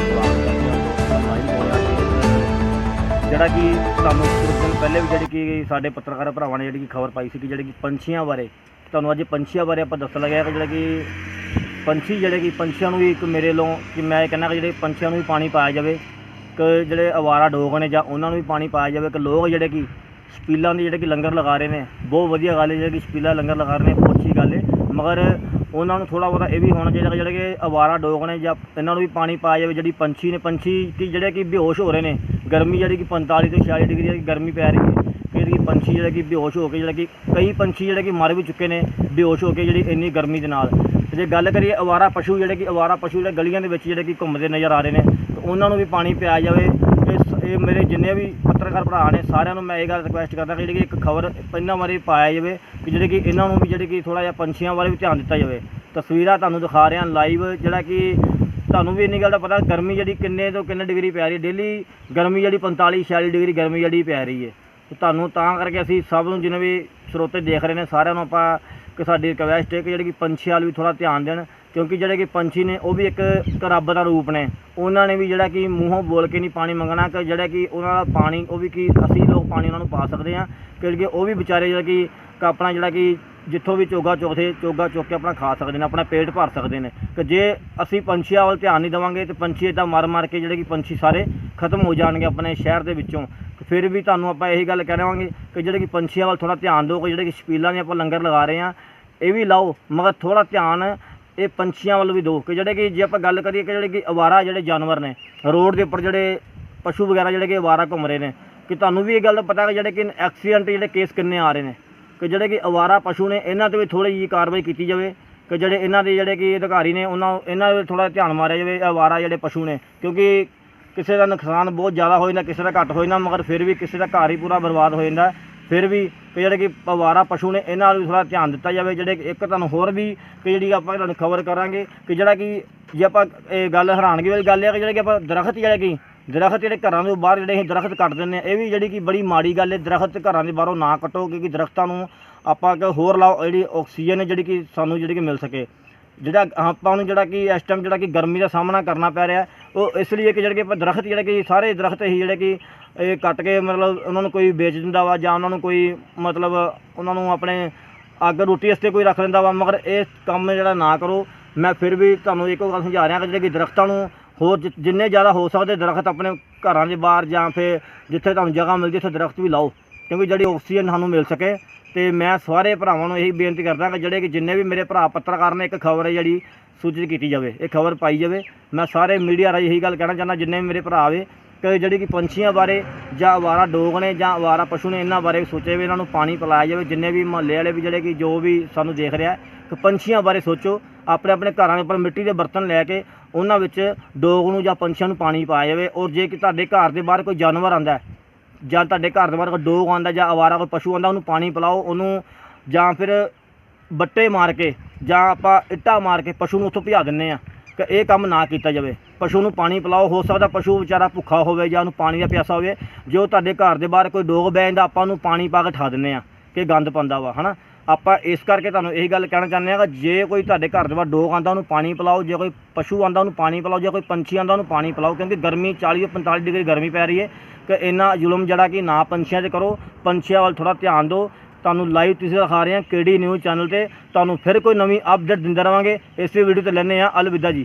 Block ਕਰਕੇ ਲੋਕਾਂ line ਹੋਇਆ ਕਿ ਜਿਹੜਾ ਕਿ ਤੁਹਾਨੂੰ ਕੁਝ ਦਿਨ ਪਹਿਲੇ ਵੀ ਜਿਹੜੀ ਕਿ ਸਾਡੇ ਪੱਤਰਕਾਰ ਭਰਾਵਾਂ ਨੇ ਜਿਹੜੀ ਕਿ ਖਬਰ ਪਾਈ ਸੀ ਕਿ ਜਿਹੜੇ ਕਿ ਪੰਛੀਆਂ ਬਾਰੇ, ਤੁਹਾਨੂੰ ਅੱਜ ਪੰਛੀਆਂ ਬਾਰੇ ਆਪਾਂ ਦੱਸਣ ਲੱਗਿਆ ਕਿ ਜਿਹੜਾ ਕਿ ਪੰਛੀ ਜਿਹੜੇ ਕਿ ਪੰਛੀਆਂ ਨੂੰ ਵੀ ਇੱਕ ਮੇਰੇ ਲੋ ਕਿ ਮੈਂ ਇਹ ਕਹਿੰਦਾ ਕਿ ਜਿਹੜੇ ਪੰਛੀਆਂ ਨੂੰ ਵੀ ਪਾਣੀ ਪਾਇਆ ਜਾਵੇ ਕਿ ਜਿਹੜੇ ਅਵਾਰਾ ਡੋਗ ਨੇ ਜਾਂ ਉਹਨਾਂ ਨੂੰ ਵੀ ਪਾਣੀ ਪਾਇਆ ਜਾਵੇ ਕਿ ਲੋਕ ਜਿਹੜੇ ਕਿ ਸਪੀਲਾਂ ਦੇ ਜਿਹੜੇ ਕਿ ਲੰਗਰ ਲਗਾ ਰਹੇ ਨੇ, ਬਹੁਤ ਵਧੀਆ ਗੱਲ ਹੈ, ਜਿਹੜੇ ਕਿ ਸਪੀਲਾ ਲੰਗਰ ਲਗਾ ਰਹੇ ਨੇ, ਬਹੁਤ ਅੱਛੀ ਗੱਲ ਹੈ। ਮਗਰ ਉਹਨਾਂ ਨੂੰ ਥੋੜਾ ਬਹੁਤਾ ਇਹ ਵੀ ਹੋਣਾ ਚਾਹੀਦਾ ਕਿ ਜਿਹੜੇ ਕਿ ਅਵਾਰਾ ਡੋਗ ਨੇ ਜਾਂ ਇਹਨਾਂ ਨੂੰ ਵੀ ਪਾਣੀ ਪਾਇਆ ਜਾਵੇ, ਜਿਹੜੀ ਪੰਛੀ ਨੇ, ਪੰਛੀ ਕਿ ਜਿਹੜੇ ਕਿ ਬੇਹੋਸ਼ ਹੋ ਰਹੇ ਨੇ। ਗਰਮੀ ਜਿਹੜੀ ਕਿ 45 ਤੋਂ 46 ਡਿਗਰੀ ਦੀ ਗਰਮੀ ਪੈ ਰਹੀ ਹੈ ਫਿਰ ਕਿ ਪੰਛੀ ਜਿਹੜੇ ਕਿ ਬੇਹੋਸ਼ ਹੋ ਕੇ, ਜਿਹੜੇ ਕਿ ਕਈ ਪੰਛੀ ਜਿਹੜੇ ਕਿ ਮਰ ਵੀ ਚੁੱਕੇ ਨੇ, ਬੇਹੋਸ਼ ਹੋ ਕੇ ਜਿਹੜੀ ਇੰਨੀ ਗਰਮੀ ਦੇ ਨਾਲ। ਤੇ ਜੇ ਗੱਲ ਕਰੀਏ ਅਵਾਰਾ ਪਸ਼ੂ ਜਿਹੜੇ ਕਿ ਅਵਾਰਾ ਪਸ਼ੂ ਜਿਹੜੇ ਗਲੀਆਂ ਦੇ ਵਿੱਚ ਜਿਹੜੇ ਕਿ ਘੁੰਮਦੇ ਨਜ਼ਰ ਆ ਰਹੇ ਨੇ, ਤੇ ਉਹਨਾਂ ਨੂੰ ਵੀ ਪਾਣੀ ਪਿਆਇਆ ਜਾਵੇ। ਇਸ ਮੇਰੇ ਜਿੰਨੇ ਵੀ ਪੱਤਰਕਾਰ ਭਰਾ ਨੇ, ਸਾਰਿਆਂ ਨੂੰ ਮੈਂ ਇਹ ਗੱਲ ਰਿਕੁਐਸਟ ਕਰਦਾ ਕਿ ਜਿਹੜੀ ਕਿ ਇੱਕ ਖਬਰ ਇਹਨਾਂ ਬਾਰੇ ਪਾਇਆ ਜਾਵੇ, ਕਿ ਜਿਹੜੇ ਕਿ ਇਹਨਾਂ ਨੂੰ ਵੀ ਜਿਹੜੇ ਕਿ ਥੋੜਾ ਜਿਹਾ ਪੰਛੀਆਂ ਬਾਰੇ ਵੀ ਧਿਆਨ ਦਿੱਤਾ ਜਾਵੇ। ਤਸਵੀਰਾਂ ਤੁਹਾਨੂੰ ਦਿਖਾ ਰਿਹਾ ਲਾਈਵ ਜਿਹੜਾ ਕਿ ਤੁਹਾਨੂੰ ਵੀ ਇੰਨੀ ਗੱਲ ਦਾ ਪਤਾ, ਗਰਮੀ ਜਿਹੜੀ ਕਿੰਨੇ ਤੋਂ ਕਿੰਨੇ ਡਿਗਰੀ ਪੈ ਰਹੀ ਹੈ। ਡੇਲੀ ਗਰਮੀ ਜਿਹੜੀ 45 46 ਡਿਗਰੀ ਗਰਮੀ ਜਿਹੜੀ ਪੈ ਰਹੀ ਹੈ। ਤੇ ਤੁਹਾਨੂੰ ਤਾਂ ਕਰਕੇ ਅਸੀਂ ਸਭ ਨੂੰ ਜਿੰਨੇ ਵੀ ਸਰੋਤੇ ਦੇਖ ਰਹੇ ਨੇ, ਸਾਰਿਆਂ ਨੂੰ ਆਪਾਂ ਕਿ ਸਾਡੀ ਰਿਕਵੈਸਟ ਹੈ ਕਿ ਜਿਹੜੇ ਕਿ ਪੰਛੀਆਂ ਵੱਲ ਵੀ ਥੋੜਾ ਧਿਆਨ ਦੇਣ। ਕਿਉਂਕਿ ਜਿਹੜੇ ਕਿ ਪੰਛੀ ਨੇ, ਉਹ ਵੀ ਇੱਕ ਰੱਬ ਦਾ ਰੂਪ ਨੇ। ਉਹਨਾਂ ਨੇ ਵੀ ਜਿਹੜਾ ਕਿ ਮੂੰਹੋਂ ਬੋਲ ਕੇ ਨਹੀਂ ਪਾਣੀ ਮੰਗਣਾ, ਕਿ ਜਿਹੜਾ ਕਿ ਉਹਨਾਂ ਦਾ ਪਾਣੀ, ਉਹ ਵੀ ਕੀ ਅਸੀਂ ਲੋਕ ਪਾਣੀ ਉਹਨਾਂ ਨੂੰ ਪਾ ਸਕਦੇ ਹਾਂ। ਕਿਉਂਕਿ ਉਹ ਵੀ ਵਿਚਾਰੇ ਜਿਹੜਾ ਕਿ ਆਪਣਾ ਜਿਹੜਾ ਕਿ ਜਿੱਥੋਂ ਵੀ ਚੋਗਾ ਚੁੱਕਦੇ ਚੋਗਾ ਚੁੱਕ ਕੇ ਆਪਣਾ ਖਾ ਸਕਦੇ ਨੇ, ਆਪਣਾ ਪੇਟ ਭਰ ਸਕਦੇ ਨੇ। ਕਿ ਜੇ ਅਸੀਂ ਪੰਛੀਆਂ ਵੱਲ ਧਿਆਨ ਨਹੀਂ ਦੇਵਾਂਗੇ, ਤੇ ਪੰਛੀ ਇਦਾਂ ਮਰ ਮਰ ਕੇ ਜਿਹੜੇ ਕਿ ਪੰਛੀ ਸਾਰੇ ਖਤਮ ਹੋ ਜਾਣਗੇ ਆਪਣੇ ਸ਼ਹਿਰ ਦੇ ਵਿੱਚੋਂ। ਫਿਰ ਵੀ ਤੁਹਾਨੂੰ ਆਪਾਂ ਇਹੀ ਗੱਲ ਕਹਿ ਰਹਾਂਗੇ ਕਿ ਜਿਹੜੇ ਕਿ ਪੰਛੀਆਂ ਵੱਲ ਥੋੜਾ ਧਿਆਨ ਦਿਓ, ਕਿ ਜਿਹੜੇ ਕਿ ਸਪੀਲਾਂ ਦੇ ਆਪਾਂ ਲੰਗਰ ਲਗਾ ਰਹੇ ਹਾਂ, ਇਹ ਵੀ ਲਾਓ। ਮਗਰ ਥੋੜਾ ਧਿਆਨ ਇਹ ਪੰਛੀਆਂ ਵੱਲ ਵੀ ਦੋ ਕਿ ਜਿਹੜੇ ਕਿ ਜੇ ਆਪਾਂ ਗੱਲ ਕਰੀਏ ਕਿ ਜਿਹੜੇ ਕਿ ਅਵਾਰਾ ਜਿਹੜੇ ਜਾਨਵਰ ਨੇ, ਰੋਡ ਦੇ ਉੱਪਰ ਜਿਹੜੇ ਪਸ਼ੂ ਵਗੈਰਾ ਜਿਹੜੇ ਕਿ ਅਵਾਰਾ ਘੁੰਮ ਰਹੇ ਨੇ, ਕਿ ਤੁਹਾਨੂੰ ਵੀ ਇਹ ਗੱਲ ਦਾ ਪਤਾ ਕਿ ਜਿਹੜੇ ਕਿ ਐਕਸੀਡੈਂਟ ਜਿਹੜੇ ਕੇਸ ਕਿੰਨੇ ਆ ਰਹੇ ਨੇ, ਕਿ ਜਿਹੜੇ ਕਿ ਅਵਾਰਾ ਪਸ਼ੂ ਨੇ, ਇਹਨਾਂ ਤੇ ਵੀ ਥੋੜੀ ਜਿਹੀ ਕਾਰਵਾਈ ਕੀਤੀ ਜਾਵੇ, ਕਿ ਜਿਹੜੇ ਇਹਨਾਂ ਦੇ ਜਿਹੜੇ ਕਿ ਅਧਿਕਾਰੀ ਨੇ, ਉਹਨਾਂ ਇਹਨਾਂ ਦੇ ਥੋੜਾ ਧਿਆਨ ਮਾਰਿਆ ਜਾਵੇ ਅਵਾਰਾ ਜਿਹੜੇ ਪਸ਼ੂ ਨੇ, ਕਿਉਂਕਿ ਕਿਸੇ ਦਾ ਨੁਕਸਾਨ ਬਹੁਤ ਜ਼ਿਆਦਾ ਹੋ ਜਾਂਦਾ, ਕਿਸੇ ਦਾ ਘੱਟ ਹੋ ਜਾਂਦਾ, ਮਗਰ ਫਿਰ ਵੀ ਕਿਸੇ ਦਾ ਘਰ ਹੀ ਪੂਰਾ ਬਰਬਾਦ ਹੋ ਜਾਂਦਾ ਫਿਰ ਵੀ ਕਿ ਜਿਹੜੇ ਕਿ ਅਵਾਰਾ ਪਸ਼ੂ ਨੇ, ਇਹਨਾਂ ਨੂੰ ਵੀ ਥੋੜਾ ਧਿਆਨ ਦਿੱਤਾ ਜਾਵੇ। ਜਿਹੜੇ ਕਿ ਇੱਕ ਤੁਹਾਨੂੰ ਹੋਰ ਵੀ ਕਿ ਜਿਹੜੀ ਆਪਾਂ ਤੁਹਾਨੂੰ ਖਬਰ ਕਰਾਂਗੇ ਕਿ ਜਿਹੜਾ ਕਿ ਜੇ ਆਪਾਂ ਇਹ ਗੱਲ ਹੈਰਾਨਗੀ ਵਾਲੀ ਗੱਲ ਹੈ ਕਿ ਜਿਹੜੇ ਕਿ ਆਪਾਂ ਦਰਖਤ ਜਿਹੜੇ ਕਿ ਦਰਖਤ ਜਿਹੜੇ ਘਰਾਂ ਦੇ ਬਾਹਰ ਜਿਹੜੇ ਅਸੀਂ ਦਰਖਤ ਕੱਟ ਦਿੰਦੇ ਆ, ਇਹ ਵੀ ਜਿਹੜੀ ਕਿ ਬੜੀ ਮਾੜੀ ਗੱਲ ਹੈ। ਦਰਖਤ ਘਰਾਂ ਦੇ ਬਾਹਰੋਂ ਨਾ ਕੱਟੋ ਕਿਉਂਕਿ ਦਰਖਤਾਂ ਨੂੰ ਆਪਾਂ ਕਿ ਹੋਰ ਲਾਓ, ਜਿਹੜੀ ਆਕਸੀਜਨ ਹੈ ਜਿਹੜੀ ਕਿ ਸਾਨੂੰ ਜਿਹੜੀ ਕਿ ਮਿਲ ਸਕੇ। ਜਿਹੜਾ ਆਪਾਂ ਨੂੰ ਜਿਹੜਾ ਕਿ ਇਸ ਟਾਈਮ ਜਿਹੜਾ ਕਿ ਗਰਮੀ ਦਾ ਸਾਹਮਣਾ ਕਰਨਾ ਪੈ ਰਿਹਾ ਉਹ ਇਸ ਲਈ ਕਿ ਜਿਹੜੇ ਕਿ ਆਪਾਂ ਦਰਖਤ ਜਿਹੜੇ ਕਿ ਸਾਰੇ ਦਰਖਤ ਹੀ ਜਿਹੜੇ ਕਿ ਇਹ ਕੱਟ ਕੇ ਮਤਲਬ ਉਹਨਾਂ ਨੂੰ ਕੋਈ ਵੇਚ ਦਿੰਦਾ ਵਾ ਜਾਂ ਉਹਨਾਂ ਨੂੰ ਕੋਈ ਮਤਲਬ ਉਹਨਾਂ ਨੂੰ ਆਪਣੇ ਅੱਗ ਰੋਟੀ ਵਾਸਤੇ ਕੋਈ ਰੱਖ ਲੈਂਦਾ ਵਾ, ਮਗਰ ਇਹ ਕੰਮ ਜਿਹੜਾ ਨਾ ਕਰੋ। ਮੈਂ ਫਿਰ ਵੀ ਤੁਹਾਨੂੰ ਇੱਕੋ ਗੱਲ ਸਮਝਾ ਰਿਹਾ ਕਿ ਜਿਹੜੇ ਕਿ ਦਰਖਤਾਂ ਨੂੰ ਹੋਰ ਜਿ- ਜਿੰਨੇ ਜ਼ਿਆਦਾ ਹੋ ਸਕਦੇ ਦਰਖਤ ਆਪਣੇ ਘਰਾਂ ਦੇ ਬਾਹਰ ਜਾਂ ਫਿਰ ਜਿੱਥੇ ਤੁਹਾਨੂੰ ਜਗ੍ਹਾ ਮਿਲਦੀ ਉੱਥੇ ਦਰਖਤ ਵੀ ਲਾਓ। ਕਿਉਂਕਿ ਜਿਹੜੀ ਆਕਸੀਜਨ ਸਾਨੂੰ ਮਿਲ ਸਕੇ ਤੇ ਮੈਂ ਸਾਰੇ ਭਰਾਵਾਂ ਨੂੰ ਇਹੀ ਬੇਨਤੀ ਕਰਦਾ ਕਿ ਜਿਹੜੇ ਕਿ ਜਿੰਨੇ ਵੀ ਮੇਰੇ ਭਰਾ ਪੱਤਰਕਾਰ ਨੇ, ਇੱਕ ਖਬਰ ਹੈ ਜਿਹੜੀ ਸੂਚਿਤ ਕੀਤੀ ਜਾਵੇ, ਇਹ ਖਬਰ ਪਾਈ ਜਾਵੇ। ਮੈਂ ਸਾਰੇ ਮੀਡੀਆ ਰਾਹੀਂ ਇਹੀ ਗੱਲ ਕਹਿਣਾ ਚਾਹੁੰਦਾ, ਜਿੰਨੇ ਵੀ ਮੇਰੇ ਭਰਾ ਆਵੇ ਕਿ ਜਿਹੜੀ ਕਿ ਪੰਛੀਆਂ ਬਾਰੇ ਜਾਂ ਅਵਾਰਾ ਡੋਗ ਨੇ ਜਾਂ ਅਵਾਰਾ ਪਸ਼ੂ ਨੇ, ਇਹਨਾਂ ਬਾਰੇ ਸੋਚੇ ਵੀ, ਇਹਨਾਂ ਨੂੰ ਪਾਣੀ ਪਿਲਾਇਆ ਜਾਵੇ। ਜਿੰਨੇ ਵੀ ਮਹੱਲੇ ਵਾਲੇ ਵੀ, ਜਿਹੜੇ ਕਿ ਜੋ ਵੀ ਸਾਨੂੰ ਦੇਖ ਰਿਹਾ, ਕਿ ਪੰਛੀਆਂ ਬਾਰੇ ਸੋਚੋ, ਆਪਣੇ ਆਪਣੇ ਘਰਾਂ ਦੇ ਉੱਪਰ ਮਿੱਟੀ ਦੇ ਬਰਤਨ ਲੈ ਕੇ ਉਹਨਾਂ ਵਿੱਚ ਡੋਗ ਨੂੰ ਜਾਂ ਪੰਛੀਆਂ ਨੂੰ ਪਾਣੀ ਪਾਇਆ ਜਾਵੇ। ਔਰ ਜੇ ਕਿ ਤੁਹਾਡੇ ਘਰ ਦੇ ਬਾਹਰ ਕੋਈ ਜਾਨਵਰ ਆਂਦਾ ਜਾਂ ਤੁਹਾਡੇ ਘਰ ਦੇ ਬਾਹਰ ਕੋਈ ਡੋਗ ਆਉਂਦਾ ਜਾਂ ਅਵਾਰਾ ਕੋਈ ਪਸ਼ੂ ਆਉਂਦਾ, ਉਹਨੂੰ ਪਾਣੀ ਪਿਲਾਓ, ਉਹਨੂੰ ਜਾਂ ਫਿਰ ਬੱਟੇ ਮਾਰ ਕੇ ਜਾਂ ਆਪਾਂ ਇੱਟਾਂ ਮਾਰ ਕੇ ਪਸ਼ੂ ਨੂੰ ਉੱਥੋਂ ਭਜਾ ਦਿੰਨੇ ਆ ਕਿ ਇਹ ਕੰਮ ਨਾ ਕੀਤਾ ਜਾਵੇ। ਪਸ਼ੂ ਨੂੰ ਪਾਣੀ ਪਿਲਾਓ, ਹੋ ਸਕਦਾ ਪਸ਼ੂ ਵਿਚਾਰਾ ਭੁੱਖਾ ਹੋਵੇ ਜਾਂ ਉਹਨੂੰ ਪਾਣੀ ਦਾ ਪਿਆਸਾ ਹੋਵੇ। ਜੇ ਉਹ ਤੁਹਾਡੇ ਘਰ ਦੇ ਬਾਹਰ ਕੋਈ ਡੋਗ ਬਹਿ ਜਾਂਦਾ, ਆਪਾਂ ਉਹਨੂੰ ਪਾਣੀ ਪਾ ਕੇ ਠਾ ਦਿੰਨੇ ਆ ਕਿ ਗੰਦ ਪਾਉਂਦਾ ਵਾ, ਹਨਾ? ਆਪਾਂ ਇਸ ਕਰਕੇ ਤੁਹਾਨੂੰ ਇਹੀ ਗੱਲ ਕਹਿਣਾ ਚਾਹੁੰਦੇ ਹਾਂ ਕਿ ਜੇ ਕੋਈ ਤੁਹਾਡੇ ਘਰ ਦੇ ਬਾਹਰ ਡੋਗ ਆਂਦਾ ਉਹਨੂੰ ਪਾਣੀ ਪਿਲਾਓ, ਜੇ ਕੋਈ ਪਸ਼ੂ ਆਂਦਾ ਉਹਨੂੰ ਪਾਣੀ ਪਿਲਾਓ, ਜੇ ਕੋਈ ਪੰਛੀ ਆਂਦਾ ਉਹਨੂੰ ਪਾਣੀ ਪਿਲਾਓ, ਕਿਉਂਕਿ ਗਰਮੀ 40 ਤੋਂ 45 ਡਿਗਰੀ ਗਰਮੀ ਪੈ ਰਹੀ ਹੈ ਕਿ ਇੰਨਾ ਜ਼ੁਲਮ ਜਿਹੜਾ ਕਿ ਨਾ ਪੰਛੀਆਂ 'ਤੇ ਕਰੋ, ਪੰਛੀਆਂ ਵੱਲ ਥੋੜਾ ਧਿਆਨ ਦਿਓ। ਤੁਹਾਨੂੰ ਲਾਈਵ ਤੁਸੀਂ ਦਿਖਾ ਰਹੇ ਹਾਂ ਕਿਹੜੀ ਨਿਊਜ਼ ਚੈਨਲ ਤੇ। ਤੁਹਾਨੂੰ ਫਿਰ ਕੋਈ ਨਵੀਂ ਅਪਡੇਟ ਦਿੰਦੇ ਰਵਾਂਗੇ। ਇਸੇ ਵੀਡੀਓ ਤੇ ਲੈਣੇ ਆ ਅਲਵਿਦਾ ਜੀ।